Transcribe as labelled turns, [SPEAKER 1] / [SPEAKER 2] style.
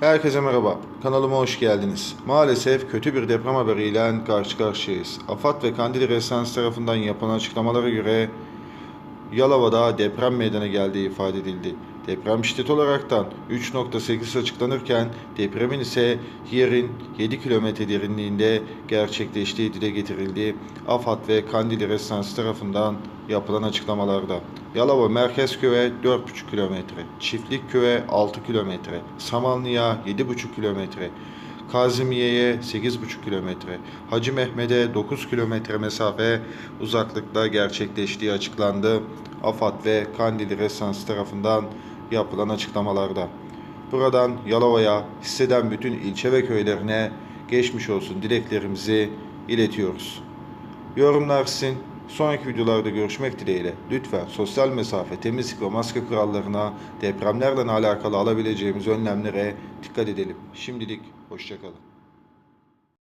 [SPEAKER 1] Herkese merhaba, kanalıma hoş geldiniz. Maalesef kötü bir deprem haberiyle karşı karşıyayız. AFAD ve Kandili Resans tarafından yapılan açıklamalara göre Yalova'da deprem meydana geldiği ifade edildi. Deprem şiddet olaraktan 3.8 açıklanırken depremin ise yerin 7 kilometre derinliğinde gerçekleştiği dile getirildi. AFAD ve Kandili Resans tarafından yapılan açıklamalarda. Yalova Merkez Köye 4,5 kilometre, Çiftlik Köye 6 kilometre, Samanlı'ya 7,5 kilometre, Kazimiye'ye 8,5 kilometre, Hacı Mehmet'e 9 kilometre mesafe uzaklıkta gerçekleştiği açıklandı. AFAD ve Kandili Resans tarafından yapılan açıklamalarda. Buradan Yalova'ya hisseden bütün ilçe ve köylerine geçmiş olsun dileklerimizi iletiyoruz. Yorumlar sizin. Sonraki videolarda görüşmek dileğiyle. Lütfen sosyal mesafe, temizlik ve maske kurallarına, depremlerle alakalı alabileceğimiz önlemlere dikkat edelim. Şimdilik hoşçakalın.